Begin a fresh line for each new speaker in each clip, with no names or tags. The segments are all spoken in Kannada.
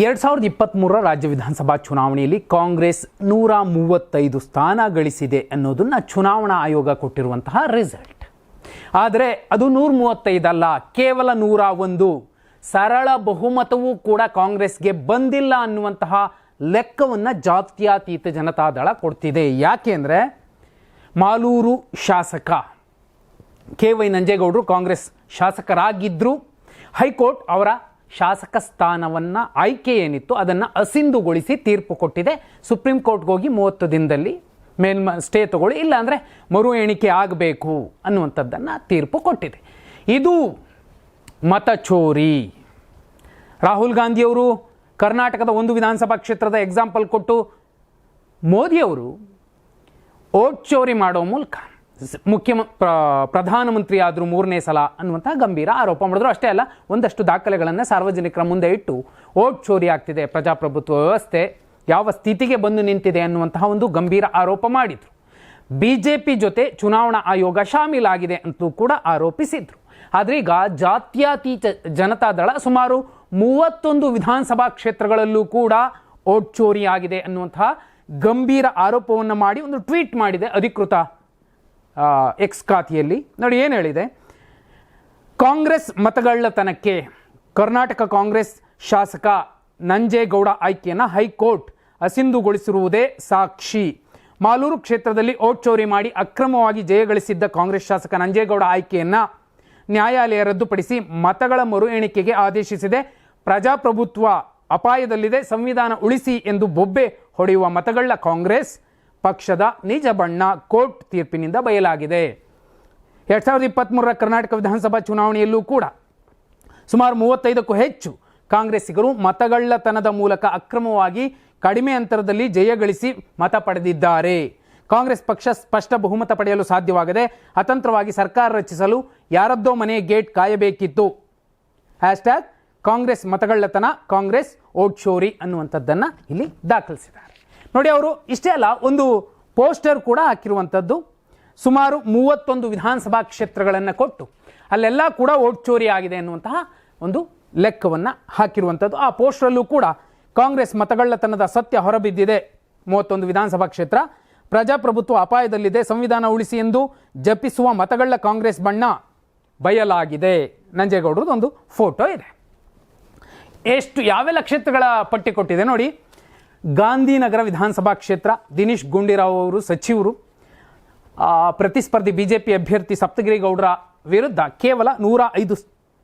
ಎರಡು ಸಾವಿರದ ಇಪ್ಪತ್ತ್ಮೂರರ ರಾಜ್ಯ ವಿಧಾನಸಭಾ ಚುನಾವಣೆಯಲ್ಲಿ ಕಾಂಗ್ರೆಸ್ ನೂರ ಮೂವತ್ತೈದು ಸ್ಥಾನ ಗಳಿಸಿದೆ ಅನ್ನೋದನ್ನು ಚುನಾವಣಾ ಆಯೋಗ ಕೊಟ್ಟಿರುವಂತಹ ರಿಸಲ್ಟ್ ಆದರೆ ಅದು ನೂರ ಮೂವತ್ತೈದಲ್ಲ ಕೇವಲ ನೂರ ಒಂದು. ಸರಳ ಬಹುಮತವೂ ಕೂಡ ಕಾಂಗ್ರೆಸ್ಗೆ ಬಂದಿಲ್ಲ ಅನ್ನುವಂತಹ ಲೆಕ್ಕವನ್ನು ಜಾತ್ಯಾತೀತ ಜನತಾದಳ ಕೊಡ್ತಿದೆ. ಯಾಕೆ ಅಂದರೆ ಮಾಲೂರು ಶಾಸಕ ಕೆ ವೈ ನಂಜೇಗೌಡರು ಕಾಂಗ್ರೆಸ್ ಶಾಸಕರಾಗಿದ್ದರು ಹೈಕೋರ್ಟ್ ಅವರ ಶಾಸಕ ಸ್ಥಾನವನ್ನು ಆಯ್ಕೆ ಏನಿತ್ತು ಅದನ್ನು ಅಸಿಂಧುಗೊಳಿಸಿ ತೀರ್ಪು ಕೊಟ್ಟಿದೆ. ಸುಪ್ರೀಂ ಕೋರ್ಟ್ಗೆ ಹೋಗಿ ಮೂವತ್ತು ದಿನದಲ್ಲಿ ಮೇಲ್ಮ ಸ್ಟೇ ತಗೊಳ್ಳಿ, ಇಲ್ಲಾಂದರೆ ಮರು ಎಣಿಕೆ ಆಗಬೇಕು ಅನ್ನುವಂಥದ್ದನ್ನು ತೀರ್ಪು ಕೊಟ್ಟಿದೆ. ಇದು ಮತ ಚೋರಿ. ರಾಹುಲ್ ಗಾಂಧಿಯವರು ಕರ್ನಾಟಕದ ಒಂದು ವಿಧಾನಸಭಾ ಕ್ಷೇತ್ರದ ಎಕ್ಸಾಂಪಲ್ ಕೊಟ್ಟು ಮೋದಿಯವರು ಓಟ್ ಚೋರಿ ಮಾಡೋ ಮೂಲಕ ಮುಖ್ಯ ಪ್ರಧಾನಮಂತ್ರಿ ಆದರೂ ಮೂರನೇ ಸಲ ಅನ್ನುವಂತಹ ಗಂಭೀರ ಆರೋಪ ಮಾಡಿದ್ರು. ಅಷ್ಟೇ ಅಲ್ಲ, ಒಂದಷ್ಟು ದಾಖಲೆಗಳನ್ನು ಸಾರ್ವಜನಿಕರ ಮುಂದೆ ಇಟ್ಟು ಓಟ್ ಚೋರಿ ಆಗ್ತಿದೆ. ಪ್ರಜಾಪ್ರಭುತ್ವ ವ್ಯವಸ್ಥೆ ಯಾವ ಸ್ಥಿತಿಗೆ ಬಂದು ನಿಂತಿದೆ ಅನ್ನುವಂತಹ ಒಂದು ಗಂಭೀರ ಆರೋಪ ಮಾಡಿದರು. ಬಿ ಜೆ ಪಿ ಜೊತೆ ಚುನಾವಣಾ ಆಯೋಗ ಶಾಮೀಲಾಗಿದೆ ಅಂತೂ ಕೂಡ ಆರೋಪಿಸಿದ್ರು. ಆದರೆ ಈಗ ಜಾತ್ಯತೀತ ಜನತಾದಳ ಸುಮಾರು ಮೂವತ್ತೊಂದು ವಿಧಾನಸಭಾ ಕ್ಷೇತ್ರಗಳಲ್ಲೂ ಕೂಡ ಓಟ್ ಚೋರಿ ಆಗಿದೆ ಅನ್ನುವಂತಹ ಗಂಭೀರ ಆರೋಪವನ್ನು ಮಾಡಿ ಒಂದು ಟ್ವೀಟ್ ಮಾಡಿದೆ ಅಧಿಕೃತ ಎಕ್ಸ್ ಖಾತೆಯಲ್ಲಿ. ನೋಡಿ ಏನು ಹೇಳಿದೆ? ಕಾಂಗ್ರೆಸ್ ಮತಗಳ್ಳತನಕ್ಕೆ ಕರ್ನಾಟಕ ಕಾಂಗ್ರೆಸ್ ಶಾಸಕ ನಂಜೇಗೌಡ ಆಯ್ಕೆಯನ್ನು ಹೈಕೋರ್ಟ್ ಅಸಿಂಧುಗೊಳಿಸಿರುವುದೇ ಸಾಕ್ಷಿ. ಮಾಲೂರು ಕ್ಷೇತ್ರದಲ್ಲಿ ಓಟ್ ಚೋರಿ ಮಾಡಿ ಅಕ್ರಮವಾಗಿ ಜಯಗಳಿಸಿದ್ದ ಕಾಂಗ್ರೆಸ್ ಶಾಸಕ ನಂಜೇಗೌಡ ಆಯ್ಕೆಯನ್ನು ನ್ಯಾಯಾಲಯ ರದ್ದುಪಡಿಸಿ ಮತಗಳ ಮರು ಎಣಿಕೆಗೆ ಆದೇಶಿಸಿದೆ. ಪ್ರಜಾಪ್ರಭುತ್ವ ಅಪಾಯದಲ್ಲಿದೆ. ಸಂವಿಧಾನ ಉಳಿಸಿ ಎಂದು ಬೊಬ್ಬೆ ಹೊಡೆಯುವ ಮತಗಳ್ಳ ಕಾಂಗ್ರೆಸ್ ಪಕ್ಷದ ನಿಜ ಬಣ್ಣ ಕೋರ್ಟ್ ತೀರ್ಪಿನಿಂದ ಬಯಲಾಗಿದೆ. ಎರಡ್ ಸಾವಿರದ ಇಪ್ಪತ್ತ್ಮೂರರ ಕರ್ನಾಟಕ ವಿಧಾನಸಭಾ ಚುನಾವಣೆಯಲ್ಲೂ ಕೂಡ ಸುಮಾರು ಮೂವತ್ತೈದಕ್ಕೂ ಹೆಚ್ಚು ಕಾಂಗ್ರೆಸ್ಸಿಗರು ಮತಗಳ್ಳತನದ ಮೂಲಕ ಅಕ್ರಮವಾಗಿ ಕಡಿಮೆ ಅಂತರದಲ್ಲಿ ಜಯಗಳಿಸಿ ಮತ ಪಡೆದಿದ್ದಾರೆ. ಕಾಂಗ್ರೆಸ್ ಪಕ್ಷ ಸ್ಪಷ್ಟ ಬಹುಮತ ಪಡೆಯಲು ಸಾಧ್ಯವಾಗದೆ ಅತಂತ್ರವಾಗಿ ಸರ್ಕಾರ ರಚಿಸಲು ಯಾರದ್ದೋ ಮನೆ ಗೇಟ್ ಕಾಯಬೇಕಿತ್ತು. ಹ್ಯಾಶ್ಟ್ಯಾಗ್ ಕಾಂಗ್ರೆಸ್ ಮತಗಳ್ಳತನ ಕಾಂಗ್ರೆಸ್ ಓಟ್ ಶೋರಿ ಅನ್ನುವಂಥದ್ದನ್ನು ಇಲ್ಲಿ ದಾಖಲಿಸಿದ್ದಾರೆ. ನೋಡಿ ಅವರು, ಇಷ್ಟೇ ಅಲ್ಲ, ಒಂದು ಪೋಸ್ಟರ್ ಕೂಡ ಹಾಕಿರುವಂಥದ್ದು. ಸುಮಾರು ಮೂವತ್ತೊಂದು ವಿಧಾನಸಭಾ ಕ್ಷೇತ್ರಗಳನ್ನು ಕೊಟ್ಟು, ಅಲ್ಲೆಲ್ಲ ಕೂಡ ಓಟ್ ಚೋರಿ ಆಗಿದೆ ಎನ್ನುವಂತಹ ಒಂದು ಲೆಕ್ಕವನ್ನು ಹಾಕಿರುವಂಥದ್ದು. ಆ ಪೋಸ್ಟರಲ್ಲೂ ಕೂಡ ಕಾಂಗ್ರೆಸ್ ಮತಗಳ್ಳತನದ ಸತ್ಯ ಹೊರಬಿದ್ದಿದೆ. ಮೂವತ್ತೊಂದು ವಿಧಾನಸಭಾ ಕ್ಷೇತ್ರ. ಪ್ರಜಾಪ್ರಭುತ್ವ ಅಪಾಯದಲ್ಲಿದೆ. ಸಂವಿಧಾನ ಉಳಿಸಿ ಎಂದು ಜಪಿಸುವ ಮತಗಳ್ಳ ಕಾಂಗ್ರೆಸ್ ಬಣ್ಣ ಬಯಲಾಗಿದೆ. ನಂಜೇಗೌಡರದ್ದು ಒಂದು ಫೋಟೋ ಇದೆ. ಎಷ್ಟು, ಯಾವೆಲ್ಲ ಕ್ಷೇತ್ರಗಳ ಪಟ್ಟಿ ಕೊಟ್ಟಿದೆ ನೋಡಿ. ಗಾಂಧಿನಗರ ವಿಧಾನಸಭಾ ಕ್ಷೇತ್ರ, ದಿನೇಶ್ ಗುಂಡೇರಾವ್ ಅವರು ಸಚಿವರು ಪ್ರತಿಸ್ಪರ್ಧಿ ಬಿಜೆಪಿ ಅಭ್ಯರ್ಥಿ ಸಪ್ತಗಿರಿ ಗೌಡರ ವಿರುದ್ಧ ಕೇವಲ ನೂರ ಐದು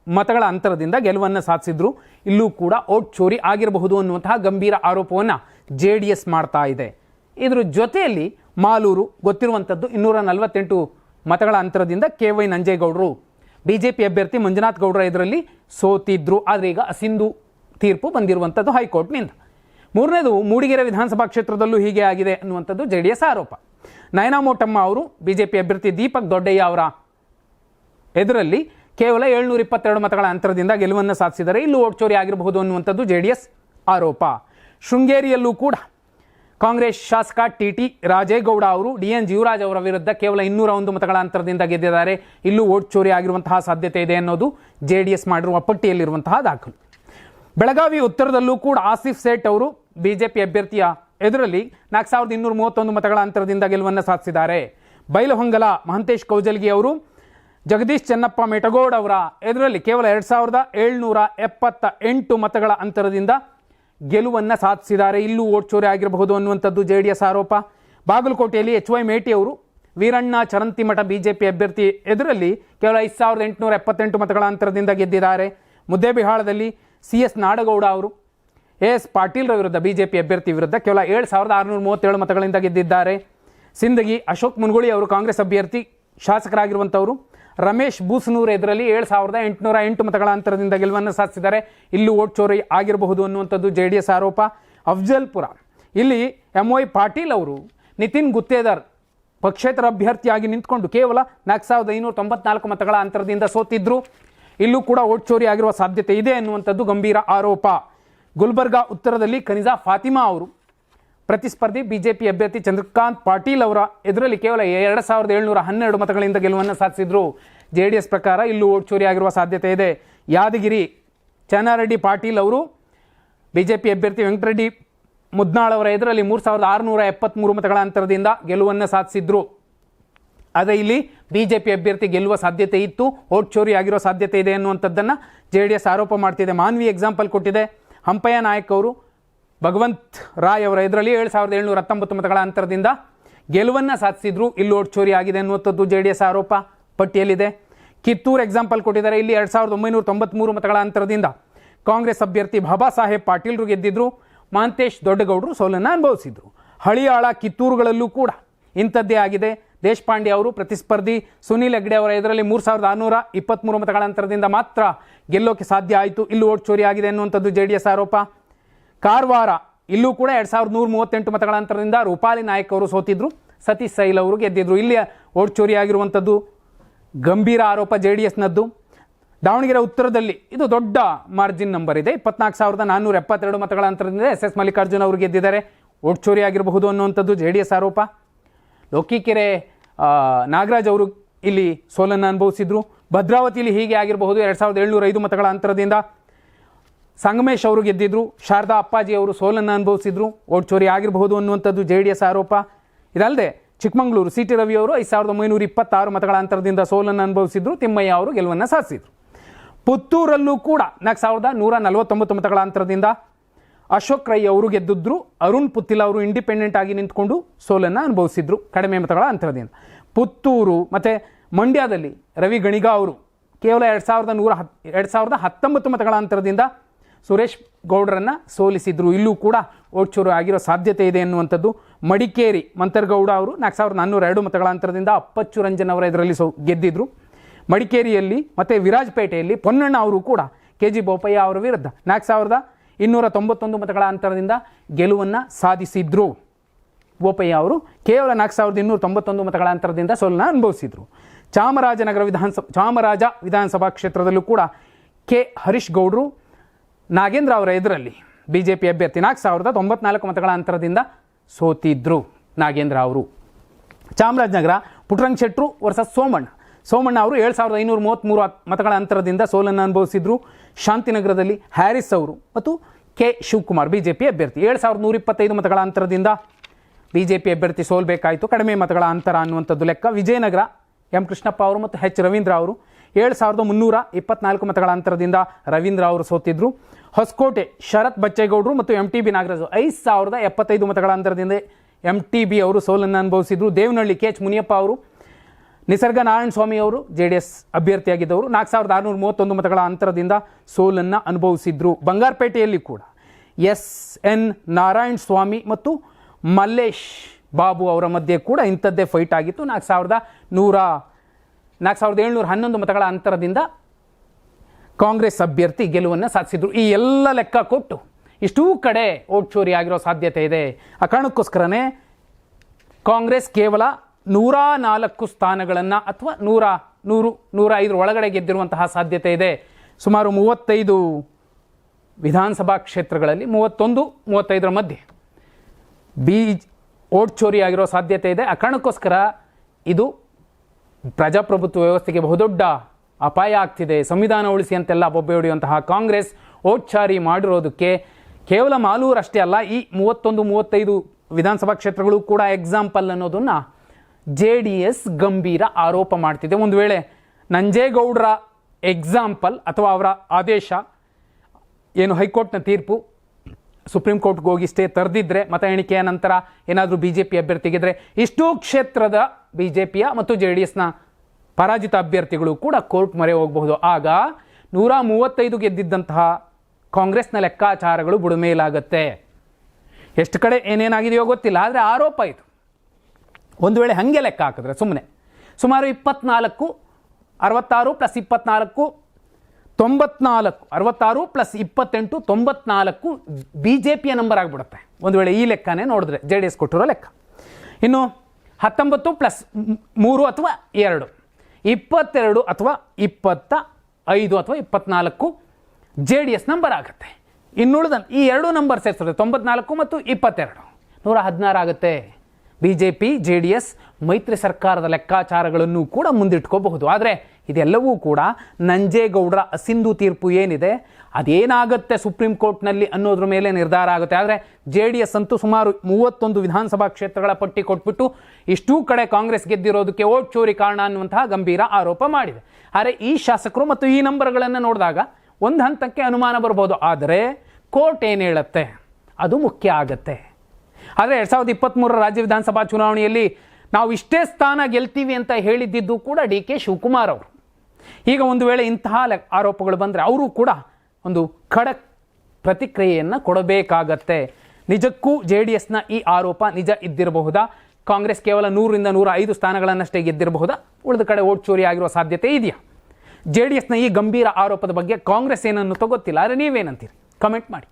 ಮತಗಳ ಅಂತರದಿಂದ ಗೆಲುವನ್ನು ಸಾಧಿಸಿದ್ರು. ಇಲ್ಲೂ ಕೂಡ ಓಟ್ ಚೋರಿ ಆಗಿರಬಹುದು ಅನ್ನುವಂತಹ ಗಂಭೀರ ಆರೋಪವನ್ನು ಜೆ ಡಿ ಎಸ್ ಮಾಡ್ತಾ ಇದೆ. ಇದರ ಜೊತೆಯಲ್ಲಿ ಮಾಲೂರು ಗೊತ್ತಿರುವಂಥದ್ದು ಇನ್ನೂರ ನಲವತ್ತೆಂಟು ಮತಗಳ ಅಂತರದಿಂದ ಕೆ ವೈ ನಂಜೇಗೌಡರು ಪಿ ಅಭ್ಯರ್ಥಿ ಮಂಜುನಾಥ್ ಗೌಡರ ಇದರಲ್ಲಿ ಸೋತಿದ್ರು. ಆದರೆ ಈಗ ಅಸಿಂಧು ತೀರ್ಪು ಬಂದಿರುವಂಥದ್ದು ಹೈಕೋರ್ಟ್ನಿಂದ ಮೂರನೇದು ಮೂಡಿಗೆರೆ ವಿಧಾನಸಭಾ ಕ್ಷೇತ್ರದಲ್ಲೂ ಹೀಗೆ ಆಗಿದೆ ಅನ್ನುವಂಥದ್ದು ಜೆ ಡಿ ಎಸ್ ಆರೋಪ. ನಯನಾ ಮೋಟಮ್ಮ ಅವರು ಬಿಜೆಪಿ ಅಭ್ಯರ್ಥಿ ದೀಪಕ್ ದೊಡ್ಡಯ್ಯ ಅವರ ಎದುರಲ್ಲಿ ಕೇವಲ ಏಳ್ನೂರ ಇಪ್ಪತ್ತೆರಡು ಮತಗಳ ಅಂತರದಿಂದ ಗೆಲುವನ್ನು ಸಾಧಿಸಿದರೆ ಇಲ್ಲೂ ಓಟ್ ಚೋರಿ ಆಗಿರಬಹುದು ಅನ್ನುವಂಥದ್ದು ಜೆ ಡಿ ಎಸ್ ಆರೋಪ. ಶೃಂಗೇರಿಯಲ್ಲೂ ಕೂಡ ಕಾಂಗ್ರೆಸ್ ಶಾಸಕ ಟಿ ಟಿ ರಾಜೇಗೌಡ ಅವರು ಡಿ ಎನ್ ಜೀವರಾಜ್ ಅವರ ವಿರುದ್ಧ ಕೇವಲ ಇನ್ನೂರ ಒಂದು ಮತಗಳ ಅಂತರದಿಂದ ಗೆದ್ದಿದ್ದಾರೆ. ಇಲ್ಲೂ ಓಟ್ ಚೋರಿ ಆಗಿರುವಂತಹ ಸಾಧ್ಯತೆ ಇದೆ ಅನ್ನೋದು ಜೆ ಡಿ ಎಸ್ ಮಾಡಿರುವ ಪಟ್ಟಿಯಲ್ಲಿರುವಂತಹ ದಾಖಲು. ಬೆಳಗಾವಿ ಉತ್ತರದಲ್ಲೂ ಕೂಡ ಆಸಿಫ್ ಸೇಠ್ ಅವರು ಬಿಜೆಪಿ ಅಭ್ಯರ್ಥಿಯ ಎದುರಲ್ಲಿ ನಾಲ್ಕು ಸಾವಿರದ ಇನ್ನೂರ ಮೂವತ್ತೊಂದು ಮತಗಳ ಅಂತರದಿಂದ ಗೆಲುವನ್ನು ಸಾಧಿಸಿದ್ದಾರೆ. ಬೈಲಹೊಂಗಲ ಮಹಂತೇಶ್ ಕೌಜಲ್ಗಿ ಅವರು, ಜಗದೀಶ್ ಚೆನ್ನಪ್ಪ ಮೆಟಗೋಡ್ ಅವರ ಎದುರಲ್ಲಿ ಕೇವಲ ಎರಡು ಸಾವಿರದ ಏಳ್ನೂರ ಎಪ್ಪತ್ತ ಎಂಟು ಮತಗಳ ಅಂತರದಿಂದ ಗೆಲುವನ್ನು ಸಾಧಿಸಿದ್ದಾರೆ. ಇಲ್ಲೂ ಓಟ್ ಚೋರಿ ಆಗಿರಬಹುದು ಅನ್ನುವಂಥದ್ದು ಜೆ ಡಿ ಆರೋಪ. ಬಾಗಲಕೋಟೆಯಲ್ಲಿ ಎಚ್ ವೈ ಮೇಟಿ ಅವರು, ವೀರಣ್ಣ ಚರಂತಿಮಠ ಬಿಜೆಪಿ ಅಭ್ಯರ್ಥಿ ಎದುರಲ್ಲಿ ಕೇವಲ ಐದು ಸಾವಿರದ ಎಂಟುನೂರ ಎಪ್ಪತ್ತೆಂಟು ಮತಗಳ ಅಂತರದಿಂದ ಗೆದ್ದಿದ್ದಾರೆ. ಮುದ್ದೇಬಿಹಾಳದಲ್ಲಿ ಸಿ ಎಸ್ ನಾಡಗೌಡ ಅವರು, ಎ ಎಸ್ ಪಾಟೀಲ್ರ ವಿರುದ್ಧ ಬಿಜೆಪಿ ಅಭ್ಯರ್ಥಿ ವಿರುದ್ಧ ಕೇವಲ ಏಳು ಸಾವಿರದ ಆರುನೂರ ಮೂವತ್ತೇಳು ಮತಗಳಿಂದ ಗೆದ್ದಿದ್ದಾರೆ. ಸಿಂದಗಿ ಅಶೋಕ್ ಮುನ್ಗುಳಿ ಅವರು ಕಾಂಗ್ರೆಸ್ ಅಭ್ಯರ್ಥಿ, ಶಾಸಕರಾಗಿರುವಂಥವರು. ರಮೇಶ್ ಬೂಸನೂರ್ ಇದರಲ್ಲಿ ಏಳು ಸಾವಿರದ ಎಂಟುನೂರ ಎಂಟು ಮತಗಳ ಅಂತರದಿಂದ ಗೆಲುವನ್ನು ಸಾಧಿಸಿದ್ದಾರೆ. ಇಲ್ಲೂ ಓಟ್ ಚೋರಿ ಆಗಿರಬಹುದು ಅನ್ನುವಂಥದ್ದು ಜೆ ಡಿ ಎಸ್ ಆರೋಪ. ಅಫ್ಜಲ್ಪುರ, ಇಲ್ಲಿ ಎಂ ವೈ ಪಾಟೀಲ್ ಅವರು, ನಿತಿನ್ ಗುತ್ತೇದಾರ್ ಪಕ್ಷೇತರ ಅಭ್ಯರ್ಥಿಯಾಗಿ ನಿಂತ್ಕೊಂಡು ಕೇವಲ ನಾಲ್ಕು ಸಾವಿರದ ಐನೂರ ತೊಂಬತ್ನಾಲ್ಕು ಮತಗಳ ಅಂತರದಿಂದ ಸೋತಿದ್ರು. ಇಲ್ಲೂ ಕೂಡ ಓಟ್ ಚೋರಿ ಆಗಿರುವ ಸಾಧ್ಯತೆ ಇದೆ ಅನ್ನುವಂಥದ್ದು ಗಂಭೀರ ಆರೋಪ. ಗುಲ್ಬರ್ಗಾ ಉತ್ತರದಲ್ಲಿ ಖನಿಜಾ ಫಾತಿಮಾ ಅವರು ಪ್ರತಿಸ್ಪರ್ಧಿ ಬಿಜೆಪಿ ಅಭ್ಯರ್ಥಿ ಚಂದ್ರಕಾಂತ್ ಪಾಟೀಲ್ ಅವರ ಎದುರಲ್ಲಿ ಕೇವಲ ಎರಡು ಸಾವಿರದ ಏಳ್ನೂರ ಹನ್ನೆರಡು ಮತಗಳಿಂದ ಗೆಲುವನ್ನು ಸಾಧಿಸಿದ್ರು. ಜೆ ಡಿ ಎಸ್ ಪ್ರಕಾರ ಇಲ್ಲೂ ಓಟ್ ಚೋರಿ ಆಗಿರುವ ಸಾಧ್ಯತೆ ಇದೆ. ಯಾದಗಿರಿ ಚನ್ನಾರೆಡ್ಡಿ ಪಾಟೀಲ್ ಅವರು ಬಿ ಜೆ ಪಿ ಅಭ್ಯರ್ಥಿ ವೆಂಕಟರೆಡ್ಡಿ ಮುದ್ನಾಳ್ ಅವರ ಎದುರಲ್ಲಿ ಮೂರು ಸಾವಿರದ ಆರುನೂರ ಎಪ್ಪತ್ತ್ಮೂರು ಮತಗಳ ಅಂತರದಿಂದ ಗೆಲುವನ್ನು ಸಾಧಿಸಿದ್ರು. ಆದರೆ ಇಲ್ಲಿ ಬಿ ಜೆ ಪಿ ಅಭ್ಯರ್ಥಿ ಗೆಲ್ಲುವ ಸಾಧ್ಯತೆ ಇತ್ತು, ಓಟ್ ಚೋರಿ ಆಗಿರೋ ಸಾಧ್ಯತೆ ಇದೆ ಅನ್ನುವಂಥದ್ದನ್ನು ಜೆ ಡಿ ಎಸ್ ಆರೋಪ ಮಾಡ್ತಿದೆ. ಮಾನ್ವಿ ಎಕ್ಸಾಂಪಲ್ ಕೊಟ್ಟಿದೆ. ಹಂಪಯ್ಯ ನಾಯಕ್ ಅವರು, ಭಗವಂತ್ ರಾಯ್ ಅವರ ಇದರಲ್ಲಿ ಏಳು ಸಾವಿರದ ಏಳ್ನೂರ ಹತ್ತೊಂಬತ್ತು ಮತಗಳ ಅಂತರದಿಂದ ಗೆಲುವನ್ನು ಸಾಧಿಸಿದ್ರು, ಇಲ್ಲಿ ಓಟ್ ಚೋರಿ ಆಗಿದೆ ಅನ್ನುವಂಥದ್ದು ಜೆ ಡಿ ಎಸ್ ಆರೋಪ ಪಟ್ಟಿಯಲ್ಲಿದೆ. ಕಿತ್ತೂರು ಎಕ್ಸಾಂಪಲ್ ಕೊಟ್ಟಿದ್ದಾರೆ. ಇಲ್ಲಿ ಎರಡು ಸಾವಿರದ ಒಂಬೈನೂರ ತೊಂಬತ್ತ್ಮೂರು ಮತಗಳ ಅಂತರದಿಂದ ಕಾಂಗ್ರೆಸ್ ಅಭ್ಯರ್ಥಿ ಬಾಬಾ ಸಾಹೇಬ್ ಪಾಟೀಲ್ರು ಗೆದ್ದಿದ್ರು, ಮಾಂತೇಶ್ ದೊಡ್ಡಗೌಡರು ಸೋಲನ್ನು ಅನುಭವಿಸಿದ್ರು. ಹಳಿಯಾಳ ಕಿತ್ತೂರುಗಳಲ್ಲೂ ಕೂಡ ಇಂಥದ್ದೇ ಆಗಿದೆ. ದೇಶಪಾಂಡೆ ಅವರು ಪ್ರತಿಸ್ಪರ್ಧಿ. ಸುನಿಲ್ ಹೆಗ್ಡೆ ಅವರ ಇದರಲ್ಲಿ ಮೂರು ಸಾವಿರದ ಆರುನೂರ ಇಪ್ಪತ್ತ್ಮೂರು ಮತಗಳ ಅಂತರದಿಂದ ಮಾತ್ರ ಗೆಲ್ಲೋಕೆ ಸಾಧ್ಯ ಆಯಿತು. ಇಲ್ಲೂ ಓಟ್ ಚೋರಿ ಆಗಿದೆ ಅನ್ನುವಂಥದ್ದು ಜೆ ಡಿ ಎಸ್ ಆರೋಪ. ಕಾರವಾರ, ಇಲ್ಲೂ ಕೂಡ ಎರಡು ಸಾವಿರದ ನೂರ ಮೂವತ್ತೆಂಟು ಮತಗಳ ಅಂತರದಿಂದ ರೂಪಾಲಿ ನಾಯಕ್ ಅವರು ಸೋತಿದ್ರು. ಸತೀಶ್ ಸೈಲ್ ಅವರು ಗೆದ್ದಿದ್ರು. ಇಲ್ಲಿ ಓಟ್ ಚೋರಿ ಆಗಿರುವಂಥದ್ದು ಗಂಭೀರ ಆರೋಪ ಜೆ ಡಿ ಎಸ್ನದ್ದು ದಾವಣಗೆರೆ ಉತ್ತರದಲ್ಲಿ ಇದು ದೊಡ್ಡ ಮಾರ್ಜಿನ್ ನಂಬರ್ ಇದೆ. ಇಪ್ಪತ್ನಾಲ್ಕು ಸಾವಿರದ ನಾನ್ನೂರ ಎಪ್ಪತ್ತೆರಡು ಮತಗಳ ಅಂತರದಿಂದ ಎಸ್ ಎಸ್ ಮಲ್ಲಿಕಾರ್ಜುನ್ ಅವರು ಗೆದ್ದಿದ್ದಾರೆ. ಓಟ್ ಚೋರಿ ಆಗಿರಬಹುದು ಅನ್ನುವಂಥದ್ದು ಜೆ ಡಿ ಎಸ್ ಆರೋಪ. ಲೋಕಿಕೆರೆ ನಾಗರಾಜ್ ಅವರು ಇಲ್ಲಿ ಸೋಲನ್ನು ಅನುಭವಿಸಿದ್ರು. ಭದ್ರಾವತಿಯಲ್ಲಿ ಹೀಗೆ ಆಗಿರಬಹುದು. ಎರಡು ಸಾವಿರದ ಏಳ್ನೂರ ಐದು ಮತಗಳ ಅಂತರದಿಂದ ಸಂಗಮೇಶ್ ಅವರು ಗೆದ್ದಿದ್ರು. ಶಾರದಾ ಅಪ್ಪಾಜಿ ಅವರು ಸೋಲನ್ನು ಅನುಭವಿಸಿದ್ರು. ಓಟ್ ಚೋರಿ ಆಗಿರಬಹುದು ಅನ್ನುವಂಥದ್ದು ಜೆ ಡಿ ಎಸ್ ಆರೋಪ. ಇದಲ್ಲದೆ ಚಿಕ್ಕಮಗಳೂರು ಸಿ ಟಿ ರವಿ ಅವರು ಐದು ಸಾವಿರದ ಒಂಬೈನೂರ ಇಪ್ಪತ್ತಾರು ಮತಗಳ ಅಂತರದಿಂದ ಸೋಲನ್ನು ಅನುಭವಿಸಿದ್ರು. ತಿಮ್ಮಯ್ಯ ಅವರು ಗೆಲುವನ್ನು ಸಾಧಿಸಿದ್ರು. ಪುತ್ತೂರಲ್ಲೂ ಕೂಡ, ನಾಲ್ಕು ಸಾವಿರದ ನೂರ ನಲವತ್ತೊಂಬತ್ತು ಮತಗಳ ಅಂತರದಿಂದ ಅಶೋಕ್ ರೈ ಅವರು ಗೆದ್ದಿದ್ರು, ಅರುಣ್ ಪುತ್ತಿಲ ಅವರು ಇಂಡಿಪೆಂಡೆಂಟ್ ಆಗಿ ನಿಂತ್ಕೊಂಡು ಸೋಲನ್ನು ಅನುಭವಿಸಿದ್ರು, ಕಡಿಮೆ ಮತಗಳ ಅಂತರದಿಂದ. ಪುತ್ತೂರು, ಮತ್ತು ಮಂಡ್ಯದಲ್ಲಿ ರವಿ ಗಣಿಗಾ ಅವರು ಕೇವಲ ಎರಡು ಸಾವಿರದ ನೂರ ಹತ್, ಎರಡು ಸಾವಿರದ ಹತ್ತೊಂಬತ್ತು ಮತಗಳ ಅಂತರದಿಂದ ಸುರೇಶ್ ಗೌಡರನ್ನು ಸೋಲಿಸಿದ್ರು. ಇಲ್ಲೂ ಕೂಡ ಓಟ್ಚೂರು ಆಗಿರೋ ಸಾಧ್ಯತೆ ಇದೆ ಎನ್ನುವಂಥದ್ದು. ಮಡಿಕೇರಿ, ಮಂತರ್ಗೌಡ ಅವರು ನಾಲ್ಕು ಸಾವಿರದ ನಾನ್ನೂರ ಎರಡು ಮತಗಳ ಅಂತರದಿಂದ ಅಪ್ಪಚ್ಚು ರಂಜನ್ ಅವರ ಇದರಲ್ಲಿ ಸೋ, ಗೆದ್ದಿದ್ರು. ಮಡಿಕೇರಿಯಲ್ಲಿ, ಮತ್ತು ವಿರಾಜಪೇಟೆಯಲ್ಲಿ ಪೊನ್ನಣ್ಣ ಅವರು ಕೂಡ, ಕೆ ಜಿ ಬೋಪಯ್ಯ ಅವರ ವಿರುದ್ಧ ನಾಲ್ಕು ಸಾವಿರದ ಇನ್ನೂರ ತೊಂಬತ್ತೊಂದು ಮತಗಳ ಅಂತರದಿಂದ ಗೆಲುವನ್ನು ಸಾಧಿಸಿದ್ರು. ಬೋಪಯ್ಯ ಅವರು ಕೇವಲ ನಾಲ್ಕು ಸಾವಿರದ ಇನ್ನೂರ ತೊಂಬತ್ತೊಂದು ಮತಗಳ ಅಂತರದಿಂದ ಸೋಲನ್ನು ಅನುಭವಿಸಿದರು. ಚಾಮರಾಜನಗರ ವಿಧಾನಸಭಾ ಚಾಮರಾಜ ವಿಧಾನಸಭಾ ಕ್ಷೇತ್ರದಲ್ಲೂ ಕೂಡ ಕೆ ಹರೀಶ್ ಗೌಡರು ನಾಗೇಂದ್ರ ಅವರ ಎದುರಲ್ಲಿ ಬಿ ಜೆ ಪಿ ಅಭ್ಯರ್ಥಿ ನಾಲ್ಕು ಸಾವಿರದ ತೊಂಬತ್ನಾಲ್ಕು ಮತಗಳ ಅಂತರದಿಂದ ಸೋತಿದ್ರು ನಾಗೇಂದ್ರ ಅವರು. ಚಾಮರಾಜನಗರ ಪುಟ್ರಂಗ್ ಶೆಟ್ರು ವರ್ಸಸ್ ಸೋಮಣ್ಣ ಸೋಮಣ್ಣ ಅವರು ಏಳು ಸಾವಿರದ ಐನೂರ ಮೂವತ್ತ್ಮೂರು ಮತಗಳ ಅಂತರದಿಂದ ಸೋಲನ್ನು ಅನುಭವಿಸಿದ್ರು. ಶಾಂತಿನಗರದಲ್ಲಿ ಹ್ಯಾರಿಸ್ ಅವರು ಮತ್ತು K Shivakumar B J P ಅಭ್ಯರ್ಥಿ. ಏಳು ಸಾವಿರದ ನೂರ ಇಪ್ಪತ್ತೈದು ಮತಗಳ ಅಂತರದಿಂದ ಬಿ ಜೆ ಪಿ ಅಭ್ಯರ್ಥಿ ಸೋಲ್ಬೇಕಾಯಿತು. ಕಡಿಮೆ ಮತಗಳ ಅಂತರ ಅನ್ನುವಂಥದ್ದು ಲೆಕ್ಕ. ವಿಜಯನಗರ ಎಂ ಕೃಷ್ಣಪ್ಪ ಅವರು ಮತ್ತು ಹೆಚ್ ರವೀಂದ್ರ ಅವರು ಏಳು ಸಾವಿರದ ಮುನ್ನೂರ ಇಪ್ಪತ್ನಾಲ್ಕು ಮತಗಳ ಅಂತರದಿಂದ ರವೀಂದ್ರ ಅವರು ಸೋತಿದ್ರು. ಹೊಸಕೋಟೆ ಶರತ್ ಬಚ್ಚೇಗೌಡರು ಮತ್ತು ಎಂ ಟಿ ಬಿ ನಾಗರಾಜು ಐದು ಸಾವಿರದ ಎಪ್ಪತ್ತೈದು ಮತಗಳ ಅಂತರದಿಂದ ಎಂ ಟಿ ಬಿ ಅವರು ಸೋಲನ್ನು ಅನುಭವಿಸಿದ್ರು. ದೇವನಹಳ್ಳಿ ಕೆ ಎಚ್ ಮುನಿಯಪ್ಪ ಅವರು ನಿಸರ್ಗ ನಾರಾಯಣ ಸ್ವಾಮಿ ಅವರು, ಜೆ ಡಿ ಎಸ್ ಅಭ್ಯರ್ಥಿಯಾಗಿದ್ದವರು ನಾಲ್ಕು ಸಾವಿರದ ಆರುನೂರ ಮೂವತ್ತೊಂದು ಮತಗಳ ಅಂತರದಿಂದ ಸೋಲನ್ನು ಅನುಭವಿಸಿದ್ರು. ಬಂಗಾರಪೇಟೆಯಲ್ಲಿ ಕೂಡ ಎಸ್ ಎನ್ ನಾರಾಯಣ ಸ್ವಾಮಿ ಮತ್ತು ಮಲ್ಲೇಶ್ ಬಾಬು ಅವರ ಮಧ್ಯೆ ಕೂಡ ಇಂಥದ್ದೇ ಫೈಟ್ ಆಗಿತ್ತು. ನಾಲ್ಕು ಸಾವಿರದ ನೂರ, ನಾಲ್ಕು ಸಾವಿರದ ಏಳ್ನೂರ ಹನ್ನೊಂದು ಮತಗಳ ಅಂತರದಿಂದ ಕಾಂಗ್ರೆಸ್ ಅಭ್ಯರ್ಥಿ ಗೆಲುವನ್ನು ಸಾಧಿಸಿದ್ರು. ಈ ಎಲ್ಲ ಲೆಕ್ಕ ಕೊಟ್ಟು ಇಷ್ಟೂ ಕಡೆ ಓಟ್ ಚೋರಿ ಆಗಿರೋ ಸಾಧ್ಯತೆ ಇದೆ. ಆ ಕಾರಣಕ್ಕೋಸ್ಕರನೇ ಕಾಂಗ್ರೆಸ್ ಕೇವಲ ನೂರ ನಾಲ್ಕು ಸ್ಥಾನಗಳನ್ನು ಅಥವಾ ನೂರ ನೂರು ನೂರ ಐದರ ಒಳಗಡೆ ಗೆದ್ದಿರುವಂತಹ ಸಾಧ್ಯತೆ ಇದೆ. ಸುಮಾರು ಮೂವತ್ತೈದು ವಿಧಾನಸಭಾ ಕ್ಷೇತ್ರಗಳಲ್ಲಿ, ಮೂವತ್ತೊಂದು, ಮೂವತ್ತೈದರ ಮಧ್ಯೆ. ಬಿ ಓಟ್ ಚೋರಿ ಆಗಿರೋ ಸಾಧ್ಯತೆ ಇದೆ. ಆ ಕಾರಣಕ್ಕೋಸ್ಕರ ಇದು ಪ್ರಜಾಪ್ರಭುತ್ವ ವ್ಯವಸ್ಥೆಗೆ ಬಹುದೊಡ್ಡ ಅಪಾಯ ಆಗ್ತಿದೆ. ಸಂವಿಧಾನ ಉಳಿಸಿ ಅಂತೆಲ್ಲ ಬೊಬ್ಬೆ ಹೊಡೆಯುವಂತಹ ಕಾಂಗ್ರೆಸ್ ಓಟ್ ಚಾರಿ ಮಾಡಿರೋದಕ್ಕೆ ಕೇವಲ ಮಾಲೂರು ಅಷ್ಟೇ ಅಲ್ಲ, ಈ ಮೂವತ್ತೊಂದು, ಮೂವತ್ತೈದು ವಿಧಾನಸಭಾ ಕ್ಷೇತ್ರಗಳು ಕೂಡ ಎಕ್ಸಾಂಪಲ್ ಅನ್ನೋದನ್ನು ಜೆ ಡಿ ಎಸ್ ಗಂಭೀರ ಆರೋಪ ಮಾಡ್ತಿದೆ. ಒಂದು ವೇಳೆ ನಂಜೇಗೌಡರ ಎಕ್ಸಾಂಪಲ್ ಅಥವಾ ಅವರ ಆದೇಶ ಏನು ಹೈಕೋರ್ಟ್ನ ತೀರ್ಪು, ಸುಪ್ರೀಂ ಕೋರ್ಟ್ಗೆ ಹೋಗಿ ಸ್ಟೇ ತರದಿದ್ರೆ, ಮತ ಎಣಿಕೆಯ ನಂತರ ಏನಾದರೂ ಬಿ ಜೆ ಪಿ ಅಭ್ಯರ್ಥಿಗಿದ್ರೆ, ಇಷ್ಟೂ ಕ್ಷೇತ್ರದ ಬಿ ಜೆ ಪಿಯ ಮತ್ತು ಜೆ ಡಿ ಎಸ್ನ ಪರಾಜಿತ ಅಭ್ಯರ್ಥಿಗಳು ಕೂಡ ಕೋರ್ಟ್ ಮೊರೆ ಹೋಗಬಹುದು. ಆಗ ನೂರ ಮೂವತ್ತೈದು ಗೆದ್ದಿದ್ದಂತಹ ಕಾಂಗ್ರೆಸ್ನ ಲೆಕ್ಕಾಚಾರಗಳು ಬುಡಮೇಲಾಗತ್ತೆ. ಎಷ್ಟು ಕಡೆ ಏನೇನಾಗಿದೆಯೋ ಗೊತ್ತಿಲ್ಲ, ಆದರೆ ಆರೋಪ ಇದು. ಒಂದು ವೇಳೆ ಹಾಗೆ ಲೆಕ್ಕ ಹಾಕಿದ್ರೆ ಸುಮ್ಮನೆ ಸುಮಾರು ಇಪ್ಪತ್ನಾಲ್ಕು, ಅರವತ್ತಾರು ಪ್ಲಸ್ ಇಪ್ಪತ್ನಾಲ್ಕು, ತೊಂಬತ್ನಾಲ್ಕು, ಅರವತ್ತಾರು ಪ್ಲಸ್ ಇಪ್ಪತ್ತೆಂಟು, ತೊಂಬತ್ನಾಲ್ಕು ಬಿ ಜೆ ಪಿಯ ನಂಬರ್ ಆಗಿಬಿಡುತ್ತೆ. ಒಂದು ವೇಳೆ ಈ ಲೆಕ್ಕನೇ ನೋಡಿದ್ರೆ, ಜೆ ಡಿ ಎಸ್ ಕೊಟ್ಟಿರೋ ಲೆಕ್ಕ. ಇನ್ನು ಹತ್ತೊಂಬತ್ತು ಪ್ಲಸ್ ಮೂರು ಅಥವಾ ಎರಡು, ಇಪ್ಪತ್ತೆರಡು ಅಥವಾ ಇಪ್ಪತ್ತ ಐದು ಅಥವಾ ಇಪ್ಪತ್ನಾಲ್ಕು ಜೆ ಡಿ ಎಸ್ ನಂಬರ್ ಆಗುತ್ತೆ. ಇನ್ನುಳಿದ ಈ ಎರಡು ನಂಬರ್ ಸೇರಿಸಿದ್ರೆ ತೊಂಬತ್ನಾಲ್ಕು ಮತ್ತು ಇಪ್ಪತ್ತೆರಡು. ನೂರ ಹದಿನಾರು ಆಗುತ್ತೆ. B J P J D S ಮೈತ್ರಿ ಸರ್ಕಾರದ ಲೆಕ್ಕಾಚಾರಗಳನ್ನು ಕೂಡ ಮುಂದಿಟ್ಕೋಬಹುದು. ಆದರೆ ಇದೆಲ್ಲವೂ ಕೂಡ ನಂಜೇಗೌಡರ ಅಸಿಂಧು ತೀರ್ಪು ಏನಿದೆ, ಅದೇನಾಗುತ್ತೆ ಸುಪ್ರೀಂ ಕೋರ್ಟ್ನಲ್ಲಿ ಅನ್ನೋದ್ರ ಮೇಲೆ ನಿರ್ಧಾರ ಆಗುತ್ತೆ. ಆದರೆ ಜೆ ಡಿ ಎಸ್ ಅಂತೂ ಸುಮಾರು ಮೂವತ್ತೊಂದು ವಿಧಾನಸಭಾ ಕ್ಷೇತ್ರಗಳ ಪಟ್ಟಿ ಕೊಟ್ಬಿಟ್ಟು ಇಷ್ಟೂ ಕಡೆ ಕಾಂಗ್ರೆಸ್ ಗೆದ್ದಿರೋದಕ್ಕೆ ಓಟ್ ಚೋರಿ ಕಾರಣ ಅನ್ನುವಂತಹ ಗಂಭೀರ ಆರೋಪ ಮಾಡಿದೆ. ಆದರೆ ಈ ಶಾಸಕರು ಮತ್ತು ಈ ನಂಬರ್ಗಳನ್ನು ನೋಡಿದಾಗ ಒಂದು ಹಂತಕ್ಕೆ ಅನುಮಾನ ಬರ್ಬೋದು ಆದರೆ ಕೋರ್ಟ್ ಏನು ಹೇಳುತ್ತೆ? ಅದು ಮುಖ್ಯ ಆಗತ್ತೆ. ಆದರೆ ಎರಡು ಸಾವಿರದ ಇಪ್ಪತ್ತ್ಮೂರರ ರಾಜ್ಯ ವಿಧಾನಸಭಾ ಚುನಾವಣೆಯಲ್ಲಿ ನಾವು ಇಷ್ಟೇ ಸ್ಥಾನ ಗೆಲ್ತೀವಿ ಅಂತ ಹೇಳಿದ್ದಿದ್ದು ಕೂಡ ಡಿ ಕೆ ಶಿವಕುಮಾರ್ ಅವರು. ಈಗ ಒಂದು ವೇಳೆ ಇಂತಹ ಆರೋಪಗಳು ಬಂದರೆ ಅವರು ಕೂಡ ಒಂದು ಖಡಕ್ ಪ್ರತಿಕ್ರಿಯೆಯನ್ನು ಕೊಡಬೇಕಾಗತ್ತೆ. ನಿಜಕ್ಕೂ ಜೆ ಡಿ ಎಸ್ನ ಈ ಆರೋಪ ನಿಜ ಇದ್ದಿರಬಹುದಾ? ಕಾಂಗ್ರೆಸ್ ಕೇವಲ ನೂರರಿಂದ ನೂರ ಐದು ಸ್ಥಾನಗಳನ್ನಷ್ಟೇ ಗೆದ್ದಿರಬಹುದಾ? ಉಳಿದ ಕಡೆ ಓಟ್ ಚೋರಿ ಆಗಿರೋ ಸಾಧ್ಯತೆ ಇದೆಯಾ? ಜೆ ಡಿ ಎಸ್ನ ಈ ಗಂಭೀರ ಆರೋಪದ ಬಗ್ಗೆ ಕಾಂಗ್ರೆಸ್ ಏನನ್ನು ಗೊತ್ತಿಲ್ಲ ಆದರೆ ನೀವೇನಂತೀರಿ? ಕಮೆಂಟ್ ಮಾಡಿ.